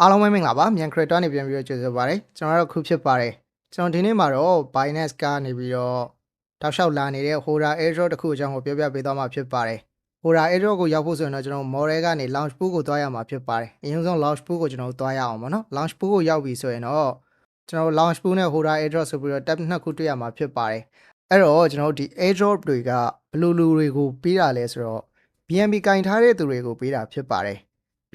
အားလုံးပဲမင်္ဂလာပါမြန် creator နေပြန်ပြီးတော့ကြိုဆိုပါရစေကျွန်တော်တို့ခုဖြစ်ပါတယ်ကျွန်တော်ဒီနေ့မှာတော့ Binance ကနေပြီးတော့တောက်လျှောက်လာနေတဲ့ Hora Airdrop တစ်ခုအကြောင်းကိုပြောပြပေးသွားမှာဖြစ်ပါတယ် Hora Airdrop ကိုရောက်ဖို့ဆိုရင်တော့ကျွန်တော် model ကနေ launch pool ကိုသွားရမှာဖြစ်ပါတယ်အရင်ဆုံး launch pool ကိုကျွန်တော်တို့သွားရအောင်ပါနော် launch pool ကိုရောက်ပြီဆိုရင်တော့ကျွန်တော်တို့ launch pool နဲ့ Hora Airdrop ဆိုပြီးတော့ tab နှစ်ခုတွေ့ရမှာဖြစ်ပါတယ်အဲ့တော့ကျွန်တော်တို့ဒီ airdrop တွေကဘယ်လိုလူတွေကိုပေးတာလဲဆိုတော့ BNB ကင်ထားတဲ့သူတွေကိုပေးတာဖြစ်ပါတယ်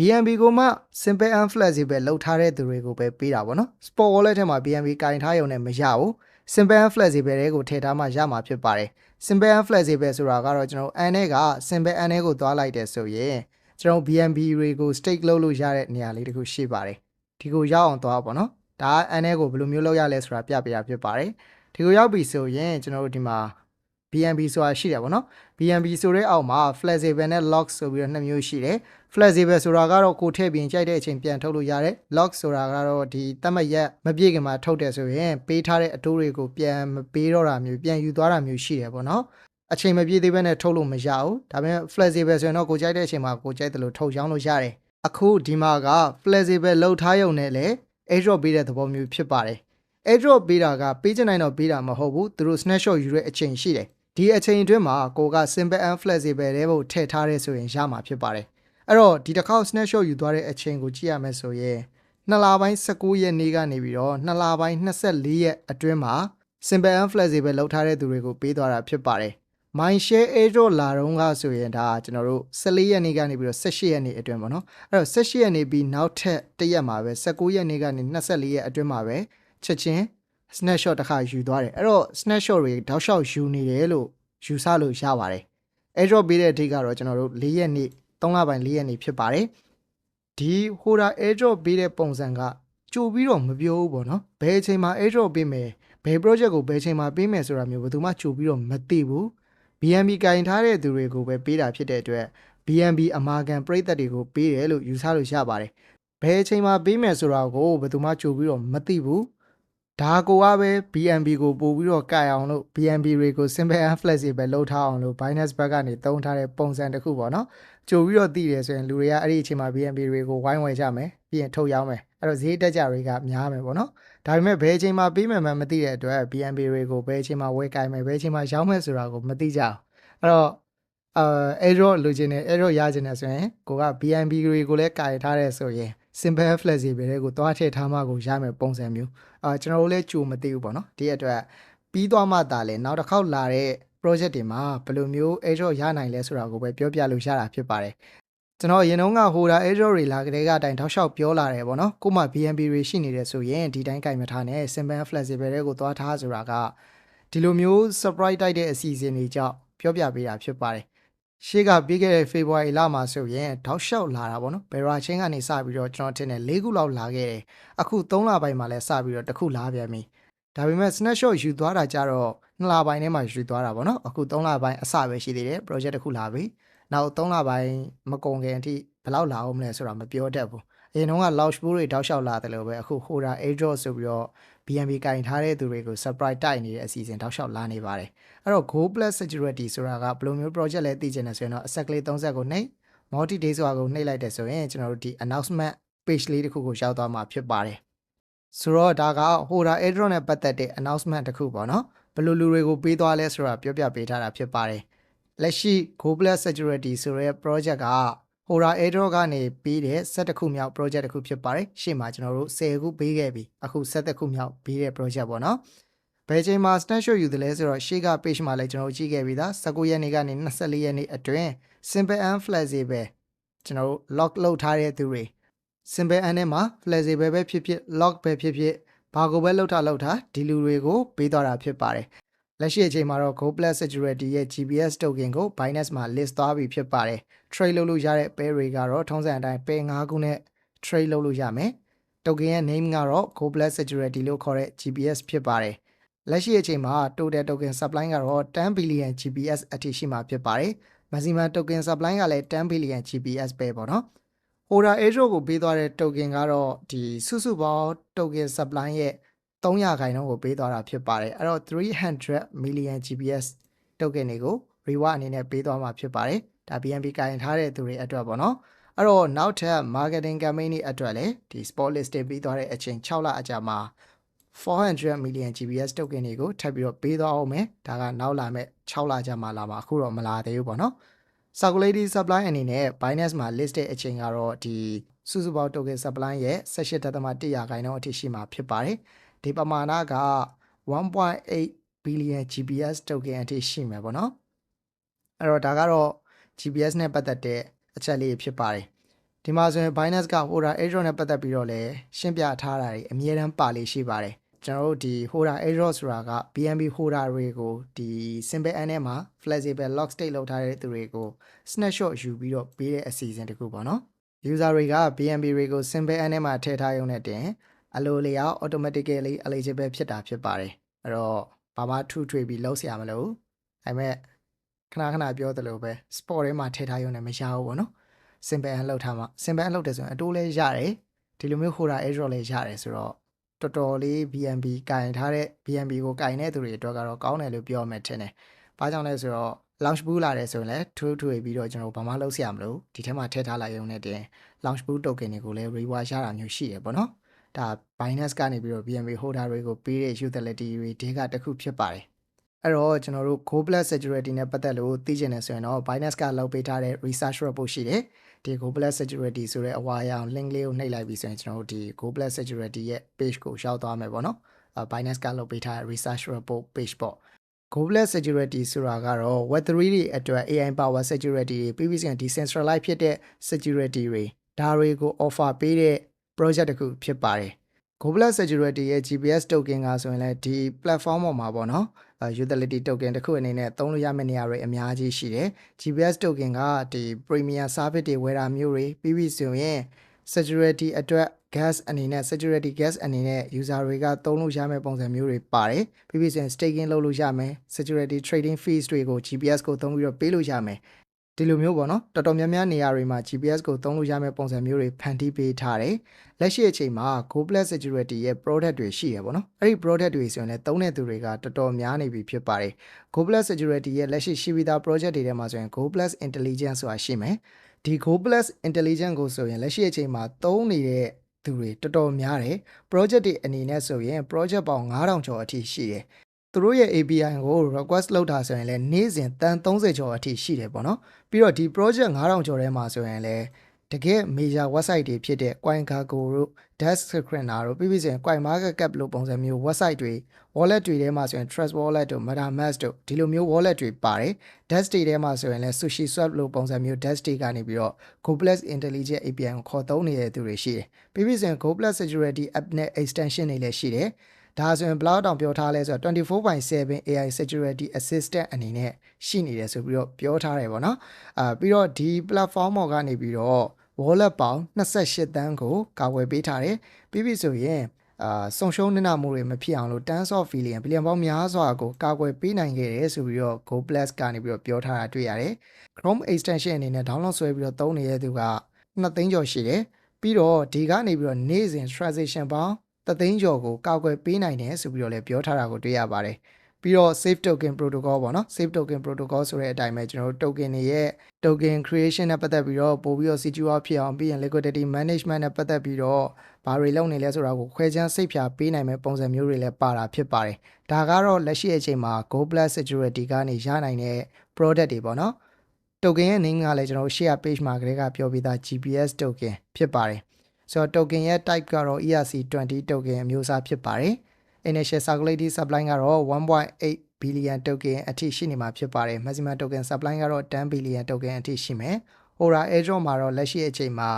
BNB ကိုမှ simple and flexible လောက်ထားတဲ့သူတွေကိုပဲပေးတာပေါ့နော် spot wallet ထဲမှာ BNB ကင်ထားရုံနဲ့မရဘူး simple and flexible တွေကိုထည့်ထားမှရမှာဖြစ်ပါတယ် simple and flexible ဆိုတာကတော့ကျွန်တော် n နဲ့က simple n နဲ့ကိုသွားလိုက်တယ်ဆိုရင်ကျွန်တော် BNB တွေကို stake လုပ်လို့ရတဲ့နေရာလေးတစ်ခုရှိပါတယ်ဒီကိုရောက်အောင်သွားပါနော်ဒါက n နဲ့ကိုဘယ်လိုမျိုးလုပ်ရလဲဆိုတာပြပေးတာဖြစ်ပါတယ်ဒီကိုရောက်ပြီဆိုရင်ကျွန်တော်တို့ဒီမှာ BNB ဆိုတာရှိတယ်ပေါ့နော် BNB ဆိုတဲ့အောက်မှာ flexible နဲ့ lock ဆိုပြီးတော့နှစ်မျိုးရှိတယ် flexible ဆိုတာကတော့ကိုထည့်ပြီးကြိုက်တဲ့အချိန်ပြန်ထုတ်လို့ရတယ် lock ဆိုတာကတော့ဒီတတ်မှတ်ရက်မပြည့်ခင်မှာထုတ်တယ်ဆိုရင်ပေးထားတဲ့အတိုးတွေကိုပြန်မပေးတော့တာမျိုးပြန်ယူသွားတာမျိုးရှိတယ်ပေါ့နော်အချိန်မပြည့်သေးဘဲနဲ့ထုတ်လို့မရဘူးဒါပေမဲ့ flexible ဆိုရင်တော့ကိုကြိုက်တဲ့အချိန်မှာကိုကြိုက်တယ်လို့ထုတ်ရောင်းလို့ရတယ်အခုဒီမှာက flexible လောက်ထားရုံနဲ့လေ airdrop ပေးတဲ့သဘောမျိုးဖြစ်ပါတယ် airdrop ပေးတာကပေးချင်နိုင်တော့ပေးတာမဟုတ်ဘူးသူတို့ snapshot ယူတဲ့အချိန်ရှိတယ် ဒီအချိန်အတွင်းမှာကိုက simple and flexible တဲ့ဘုတ်ထည့်ထားရဲဆိုရင်ရမှာဖြစ်ပါတယ်အဲ့တော့ဒီတစ်ခေါက် snapshot ယူသွားတဲ့အချိန်ကိုကြည့်ရမယ်ဆိုရင်နှစ်လပိုင်း19ရက်နေ့ကနေပြီးတော့နှစ်လပိုင်း24ရက်အတွင်းမှာ simple and flexible လောက်ထားတဲ့သူတွေကိုပေးသွားတာဖြစ်ပါတယ် my share airdrop လာတော့ကဆိုရင်ဒါကျွန်တော်တို့14ရက်နေ့ကနေပြီးတော့18ရက်နေ့အတွင်းပေါ့နော်အဲ့တော့18ရက်နေ့ပြီးနောက်ထပ်တစ်ရက်မှာပဲ19ရက်နေ့ကနေ24ရက်အတွင်းမှာပဲချက်ချင်း snapshot တစ်ခါယူသွားတယ်အဲ့တော့ snapshot တွေတောက်လျှောက်ယူနေတယ်လို့ယူဆလို့ရပါတယ် airdrop ပေးတဲ့အထိကတော့ကျွန်တော်တို့၄ရက်နေ့3လပိုင်း4ရက်နေ့ဖြစ်ပါတယ်ဒီ Hoda airdrop ပေးတဲ့ပုံစံကကြိုပြီးတော့မပြောဘူးပေါ့နော်ဘယ်အချိန်မှာ airdrop ပေးမယ်ဘယ် project ကိုဘယ်အချိန်မှာပေးမယ်ဆိုတာမျိုးဘယ်သူမှကြိုပြီးတော့မသိဘူး BNB ကင်ထားတဲ့သူတွေကိုပဲပေးတာဖြစ်တဲ့အတွက် BNB အမာခံပြိသက်တွေကိုပေးတယ်လို့ယူဆလို့ရပါတယ်ဘယ်အချိန်မှာပေးမယ်ဆိုတာကိုဘယ်သူမှကြိုပြီးတော့မသိဘူး ဒါကိုကပဲ BNB ကိုပို့ပြီးတော့ကင်အောင်လို့ BNB တွေကို simple and flexible လုပ်ထားအောင်လို့ Binance ဘက်ကနေတုံးထားတဲ့ပုံစံတစ်ခုပေါ့နော်ကြိုပြီးတော့သိတယ်ဆိုရင်လူတွေကအဲ့ဒီအချိန်မှာ BNB တွေကိုဝိုင်းဝယ်ကြမယ်ပြီးရင်ထုတ်ရောင်းမယ်အဲ့တော့ဈေးတက်ကြတွေကများမယ်ပေါ့နော်ဒါပေမဲ့ဘယ်အချိန်မှာပေးမယ်မှမသိတဲ့အတွက် BNB တွေကိုဘယ်အချိန်မှာဝယ်ကင်မယ်ဘယ်အချိန်မှာရောင်းမယ်ဆိုတာကိုမသိကြအောင်အဲ့တော့အာ airdrop လိုချင်တယ် airdrop ရချင်တယ်ဆိုရင်ကိုက BNB တွေကိုလည်းကင်ထားတယ်ဆိုရင် simple and flexible တွေကိုတွားထည့်ထားမှကိုရမယ်ပုံစံမျိုးအာကျွန်တော်တို့လည်းကြိုမသိဘူးပေါ့နော်ဒီအတွက်ပြီးသွားမှသာလေနောက်တစ်ခေါက်လာတဲ့ project တွေမှာဘယ်လိုမျိုး airdrop ရနိုင်လဲဆိုတာကိုပဲပြောပြလို့ရတာဖြစ်ပါတယ်ကျွန်တော်အရင်တုန်းက Hoda airdrop တွေလာကြတဲ့ကအတိုင်းထောက်လျှောက်ပြောလာတယ်ပေါ့နော်ကို့မှာ BNB တွေရှိနေတယ်ဆိုရင်ဒီတိုင်းကင်မထားနဲ့ simple and flexible တွေကိုသွားထားဆိုတာကဒီလိုမျိုး surprise တိုက်တဲ့အစီအစဉ်တွေကြောင့်ပြောပြပေးတာဖြစ်ပါတယ် ရှေ့ကပြီးခဲ့တဲ့ February လမှာဆိုရင်ထောက်လျှောက်လာတာပေါ့နော် Bera chain ကနေစပြီးတော့ကျွန်တော်ထင်တယ်၄ခုလောက်လာခဲ့တယ်အခု3လပိုင်းမှာလည်းစပြီးတော့တစ်ခုလာပြန်ပြီဒါပေမဲ့ snapshot ယူသွားတာကြတော့2လပိုင်းထဲမှာယူသွားတာပေါ့နော်အခု3လပိုင်းအစပဲရှိသေးတယ် project တစ်ခုလာပြီနောက်3လပိုင်းမကုန်ခင်အထိဘယ်လောက်လာအောင်မလဲဆိုတာမပြောတတ်ဘူး အရင်တုန်းက launch pool တွေတောက်လျှောက်လာတယ်လို့ပဲအခု Hoda airdrop ဆိုပြီးတော့ BNB ကင်ထားတဲ့သူတွေကို surprise တိုက်နေတဲ့အစီအစဉ်တောက်လျှောက်လာနေပါတယ်အဲ့တော့ Go Plus Security ဆိုတာကဘယ်လိုမျိုး project လဲသိချင်တယ်ဆိုရင်တော့ asset ကလေး30ကိုနှိပ် multi day ဆိုတာကိုနှိပ်လိုက်တယ်ဆိုရင်ကျွန်တော်တို့ဒီ announcement page လေးတစ်ခုကိုရောက်သွားမှာဖြစ်ပါတယ်ဆိုတော့ဒါက Hoda airdrop နဲ့ပတ်သက်တဲ့ announcement တစ်ခုပေါ့နော်ဘယ်လိုလူတွေကိုပေးသွားလဲဆိုတာပြောပြပေးထားတာဖြစ်ပါတယ်လက်ရှိ Go Plus Security ဆိုတဲ့ project က Hoda airdrop ကနေပေးတဲ့7ခုမြောက် project တစ်ခုဖြစ်ပါတယ်ရှေ့မှာကျွန်တော်တို့10ခုပေးခဲ့ပြီအခု7ခုမြောက်ပေးတဲ့ project ပေါ့နော်ဘယ်ချိန်မှာ snapshot ယူတယ်လဲဆိုတော့ရှေ့က page မှာလည်းကျွန်တော်တို့ကြည့်ခဲ့ပြီသား19ရက်နေ့ကနေ24ရက်နေ့အတွင်း simple and flexible ကျွန်တော်တို့ lock လုပ်ထားတဲ့သူတွေ simple and နဲ့မှာ flexible ပဲဖြစ်ဖြစ် lock ပဲဖြစ်ဖြစ်ဘာကိုပဲလောက်ထားလောက်ထားဒီလူတွေကိုပေးသွားတာဖြစ်ပါတယ် လက်ရှိအချိန်မှာတော့ Go Plus Security ရဲ့ GPS token ကို Binance မှာ list သွားပြီဖြစ်ပါတယ် trade လုပ်လို့ရတဲ့ pair တွေကတော့ထုံးစံအတိုင်း pair 5ခုနဲ့ trade လုပ်လို့ရမယ် token ရဲ့ name ကတော့ Go Plus Security လို့ခေါ်တဲ့ GPS ဖြစ်ပါတယ်လက်ရှိအချိန်မှာ total token supply ကတော့10 billion GPS အထိရှိမှာဖြစ်ပါတယ်။ maximum token supply ကလည်း10 billion GPS ပဲပေါ့နော်။ Hoda Airdrop ကိုပေးသွားတဲ့ token ကတော့ဒီစုစုပေါင်း token supply ရဲ့ 300ခိုင်နှုန်းကိုပေးသွားတာဖြစ်ပါတယ်။အဲ့တော့300 million GPS token တွေကို reward အနေနဲ့ပေးသွားမှာဖြစ်ပါတယ်။ဒါ BNB ကင်ထားတဲ့သူတွေအတွက်ပေါ့နော်အဲ့တော့နောက်ထပ် marketing campaign တွေအတွက်လည်းဒီ spot listing ပြီးသွားတဲ့အချိန်6လအကြာမှာ400 million GPS token တွေကိုထပ်ပြီးတော့ပေးသွားအောင်မယ်ဒါကနောက်လာမဲ့6လကြာမှလာမှာအခုတော့မလာသေးဘူးပေါ့နော် circulating supply အနေနဲ့ Binance မှာ list တဲ့အချိန်ကတော့ဒီစုစုပေါင်း token supply ရဲ့18.1ရာခိုင်နှုန်းအထိရှိမှာဖြစ်ပါတယ် ဒီပမာဏက1.8 billion GPS token အထိရှိမယ်ပေါ့နော်အဲ့တော့ဒါကတော့ GPS နဲ့ပတ်သက်တဲ့အချက်လေးဖြစ်ပါတယ်ဒီမှာဆိုရင် Binance က Hora Airdrop နဲ့ပတ်သက်ပြီးတော့လည်းရှင်းပြထားတာတွေအများတန်းပါလေးရှိပါတယ်ကျွန်တော်တို့ဒီ Hora Airdrop ဆိုတာက BNB Hora တွေကိုဒီ simple n ထဲမှာ flexible lock state လောက်ထားတဲ့သူတွေကို snapshot ယူပြီးတော့ပေးတဲ့အစီအစဉ်တစ်ခုပေါ့နော် user တွေက BNB တွေကို simple n ထဲမှာထည့်ထားရုံနဲ့တင် အလိုလျောက် automatically eligible ဖြစ်တာဖြစ်ပါတယ်အဲ့တော့ဘာမှထူထွေပြီးလောက်ဆရာမလို့ဒါပေမဲ့ခဏခဏပြောသလိုပဲ sport ထဲမှာထည့်ထားရုံနဲ့မရဘူးပေါ့နော် simple အလုပ်ထားမှာ simple အလုပ်တယ်ဆိုရင်အတိုးလည်းရတယ်ဒီလိုမျိုး holder error လည်းရတယ်ဆိုတော့တော်တော်လေး BNB ကင်ထားတဲ့ BNB ကိုကင်တဲ့သူတွေအတွက်ကတော့ကောင်းတယ်လို့ပြောမှထင်တယ်။ဘာကြောင့်လဲဆိုတော့ launch pool လာတယ်ဆိုရင်လည်းထူးထူးပြီးတော့ကျွန်တော်ဘာမှလုပ်စရာမလိုဒီထဲမှာထည့်ထားလိုက်ရုံနဲ့တင် launch pool token တွေကိုလည်း reward ရတာမျိုးရှိရယ်ပေါ့နော်။ ဒါ Binance ကနေပြီးတော့ BNB holder တွေကိုပေးတဲ့ utility တွေဒီကတစ်ခုဖြစ်ပါတယ်။အဲ့တော့ကျွန်တော်တို့ Go Plus Security နဲ့ပတ်သက်လို့သိချင်တယ်ဆိုရင်တော့ Binance ကလုပ်ပေးထားတဲ့ research report ရှိတယ်။ဒီ Go Plus Security ဆိုတဲ့အဝါရောင် link လေးကိုနှိပ်လိုက်ပြီးဆိုရင်ကျွန်တော်တို့ဒီ Go Plus Security ရဲ့ page ကိုရောက်သွားမယ်ပေါ့နော်။အဲ Binance ကလုပ်ပေးထားတဲ့ research report page ပေါ့။ Go Plus Security ဆိုတာကတော့ Web3 တွေအတွက် AI power security တွေပြီးပြီးစင် decentralized ဖြစ်တဲ့ security တွေဒါတွေကို offer ပေးတဲ့ project တစ်ခုဖြစ်ပါတယ်။ Global Security ရဲ့ GPS token ကဆိုရင်လည်းဒီ platform ပေါ်မှာပေါ့နော်အဲ utility token တစ်ခုအနေနဲ့သုံးလို့ရမယ့်နေရာတွေအများကြီးရှိတယ် GPS token ကဒီ premium service တွေဝယ်တာမျိုးတွေပြီးပြီဆိုရင် security အတွက် gas အနေနဲ့ security gas အနေနဲ့ user တွေကသုံးလို့ရမယ့်ပုံစံမျိုးတွေပါတယ်ပြီးပြီဆိုရင် staking လုပ်လို့ရမယ် security trading fees တွေကို GPS ကိုသုံးပြီးတော့ပေးလို့ရမယ် ဒီလိုမျိုးပေါ့နော်တော်တော်များများနေရာတွေမှာ GPS ကိုသုံးလို့ရမယ့်ပုံစံမျိုးတွေဖန်တီးပေးထားတယ်လက်ရှိအချိန်မှာ Go Plus Security ရဲ့ product တွေရှိရပေါ့နော်အဲ့ဒီ product တွေဆိုရင်လည်းသုံးတဲ့သူတွေကတော်တော်များနေပြီဖြစ်ပါတယ် Go Plus Security ရဲ့လက်ရှိရှိပြီးသား project တွေထဲမှာဆိုရင် Go Plus Intelligence ဆိုတာရှိမယ်ဒီ Go Plus Intelligence ကိုဆိုရင်လက်ရှိအချိန်မှာသုံးနေတဲ့သူတွေတော်တော်များတယ် project တွေအနေနဲ့ဆိုရင် project ပေါင်း9000ကျော်အထိရှိတယ် သူတို့ရဲ့ API ကို request လုပ်တာဆိုရင်လည်းနေ့စဉ်တန်30ကျော်အထိရှိတယ်ပေါ့နော်ပြီးတော့ဒီ project 9000ကျော်ထဲမှာဆိုရင်လည်းတကယ် major website တွေဖြစ်တဲ့ CoinGecko တို့ Desk Screener တို့ပြီးပြီးဆိုရင် CoinMarketCap လို့ပုံစံမျိုး website တွေ wallet တွေထဲမှာဆိုရင် Trust Wallet တို့ MetaMask တို့ဒီလိုမျိုး wallet တွေပါတယ် Desk တွေထဲမှာဆိုရင်လည်း Sushi Swap လို့ပုံစံမျိုး Desk တွေကနေပြီးတော့ GoPlus Intelligent API ကိုခေါ်သုံးနေတဲ့သူတွေရှိတယ်ပြီးပြီးဆိုရင် GoPlus Security App နဲ့ extension တွေလည်းရှိတယ် ဒါဆိုရင်ဘလောက်တောင်ပြောထားလဲဆိုတော့24/7 AI security assistant အနေနဲ့ရှိနေတယ်ဆိုပြီးတော့ပြောထားတယ်ပေါ့နော်အာပြီးတော့ဒီ platform ပေါ်ကနေပြီးတော့ wallet ပေါင်း28တန်းကိုကာကွယ်ပေးထားတယ်ပြီးပြီဆိုရင်အာဆုံရှုံးနေတာမှုတွေမဖြစ်အောင်လို့ tens of billion billion ပေါင်းများစွာကိုကာကွယ်ပေးနိုင်ခဲ့တယ်ဆိုပြီးတော့ Go Plus ကနေပြီးတော့ပြောထားတာတွေ့ရတယ် Chrome extension အနေနဲ့ download ဆွဲပြီးတော့သုံးနေတဲ့သူက2သိန်းကျော်ရှိတယ်ပြီးတော့ဒီကနေပြီးတော့နေ့စဉ် transaction ပေါင်း တသိန်းကျော်ကိုကာကွယ်ပေးနိုင်တယ်ဆိုပြီးတော့လည်းပြောထားတာကိုတွေ့ရပါတယ်ပြီးတော့ safe token protocol ပေါ့နော် safe token protocol ဆိုတဲ့အတိုင်းပဲကျွန်တော်တို့ token တွေရဲ့ token creation နဲ့ပတ်သက်ပြီးတော့ပို့ပြီးတော့ secure ဖြစ်အောင်ပြီးရင် liquidity management နဲ့ပတ်သက်ပြီးတော့ဘာတွေလုပ်နေလဲဆိုတာကိုခွဲခြမ်းစိတ်ဖြာပေးနိုင်မဲ့ပုံစံမျိုးတွေလည်းပါတာဖြစ်ပါတယ်ဒါကတော့လက်ရှိအချိန်မှာ Go Plus Security ကနေရနိုင်တဲ့ product တွေပေါ့နော် token ရဲ့ name ကလည်းကျွန်တော်တို့ share page မှာကလေးကပြောပြီးသား GPS token ဖြစ်ပါတယ် ဆိုတော့ token ရဲ့ type ကတော့ ERC20 token အမျိုးအစားဖြစ်ပါတယ် initial circulating supply ကတော့1.8 billion token အထိရှိနေမှာဖြစ်ပါတယ် maximum token supply ကတော့10 billion token အထိရှိမယ် Hora Airdrop မှာတော့လက်ရှိအချိန်မှာ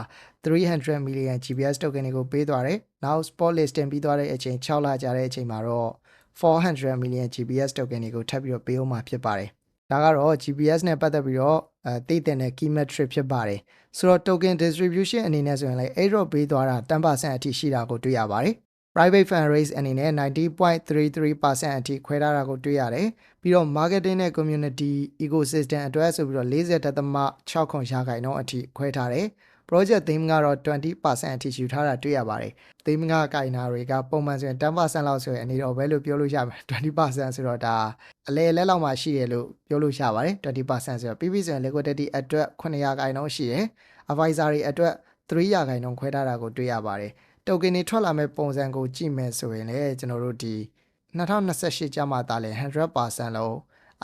300 million GPS token တွေကိုပေးသွားတယ်နောက် spot listing ပြီးသွားတဲ့အချိန်6လကြာတဲ့အချိန်မှာတော့400 million GPS token တွေကိုထပ်ပြီးတော့ပေးအောင်မှာဖြစ်ပါတယ်ဒါကတော့ GPS နဲ့ပတ်သက်ပြီးတော့အဲသိတဲ့ key metric ဖြစ်ပါတယ် ဆိုတော့ token distribution အနေနဲ့ဆိုရင်လည်း airdrop ပေးသွားတာ10%အထိရှိတာကိုတွေ့ရပါတယ် private fund raise အနေနဲ့90.33%အထိခွဲထားတာကိုတွေ့ရတယ်ပြီးတော့ marketing နဲ့ community ecosystem အတွက်ဆိုပြီးတော့40.6ခွန်ရာခိုင်နှုန်းအထိခွဲထားတယ် project theme ကတော့20%အထိယူထားတာတွေ့ရပါတယ် theme ကကင်နာတွေကပုံမှန်ဆိုရင်10%လောက်ဆိုရင်အနေတော့ဘယ်လိုပြောလို့ရမလဲ20%ဆိုတော့ဒါအလဲလဲလောက်မှရှိတယ်လို့ပြောလို့ရပါတယ်20%ဆိုတော့ပြီးပြီဆိုရင် liquidity အတွက်900ခိုင်နှုန်းရှိတယ် advisory အတွက်300ခိုင်နှုန်းခွဲထားတာကိုတွေ့ရပါတယ် token တွေထွက်လာမဲ့ပုံစံကိုကြည့်မယ်ဆိုရင်လည်းကျွန်တော်တို့ဒီ2028ကျမှသာလဲ100%လုံး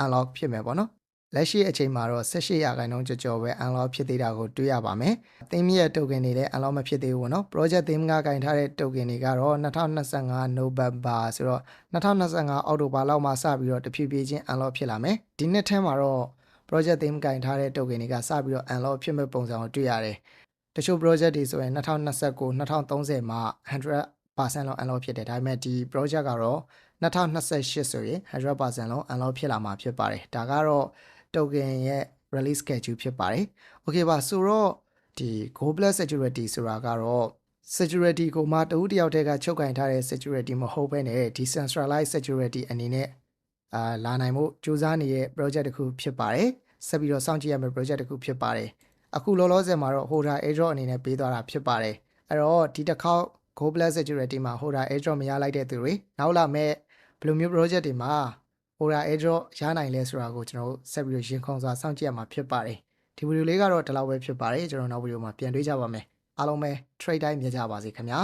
unlock ဖြစ်မယ်ပေါ့နော် လက်ရှိအချိန်မှာတော့18ရာခိုင်နှုန်းကျော်ကျော်ပဲ unlock ဖြစ်သေးတာကိုတွေ့ရပါမယ်။ theme ရဲ့ token တွေလည်း unlock မဖြစ်သေးဘူးပေါ့နော်။ project theme ကကင်ထားတဲ့ token တွေကတော့2025 November ဆိုတော့2025အောက်တိုဘာလောက်မှစပြီးတော့တဖြည်းဖြည်းချင်း unlock ဖြစ်လာမယ်။ဒီနှစ်ထဲမှာတော့ project theme ကင်ထားတဲ့ token တွေကစပြီးတော့ unlock ဖြစ်မဲ့ပုံစံကိုတွေ့ရတယ်။တချို့ project တွေဆိုရင်2029 2030မှာ100%လောက် unlock ဖြစ်တယ်။ဒါပေမဲ့ဒီ project ကတော့2028ဆိုရင်100%လုံး unlock ဖြစ်လာမှာဖြစ်ပါတယ်။ဒါကတော့ token ရဲ့ release schedule ဖြစ်ပါတယ်။ Okay ပါဆိုတော့ဒီ Go Plus Security ဆိုတာကတော့ security ကိုမှတဦးတစ်ယောက်တည်းကချုပ်ကင်ထားတဲ့ security မဟုတ်ဘဲနဲ့ decentralized security အနေနဲ့အာလာနိုင်မှုစူးစမ်းနေတဲ့ project တစ်ခုဖြစ်ပါတယ်။ဆက်ပြီးတော့စောင့်ကြည့်ရမယ့် project တစ်ခုဖြစ်ပါတယ်။အခုလောလောဆယ်မှာတော့ Hoda Airdrop အနေနဲ့ပေးသွားတာဖြစ်ပါတယ်။အဲ့တော့ဒီတစ်ခေါက် Go Plus Security မှာ Hoda Airdrop မရလိုက်တဲ့သူတွေနောက်လာမဲ့ဘယ်လိုမျိုး project တွေမှာ Hoda Airdrop ရနိုင်လဲဆိုတာကိုကျွန်တော်တို့ဆက်ပြီးတော့ရင်ခုန်စွာစောင့်ကြည့်ရမှာဖြစ်ပါတယ်ဒီဗီဒီယိုလေးကတော့ဒီလောက်ပဲဖြစ်ပါတယ်ကျွန်တော်နောက်ဗီဒီယိုမှာပြန်တွေ့ကြပါမယ်အားလုံးပဲ trade time မြင်ကြပါစေခင်ဗျာ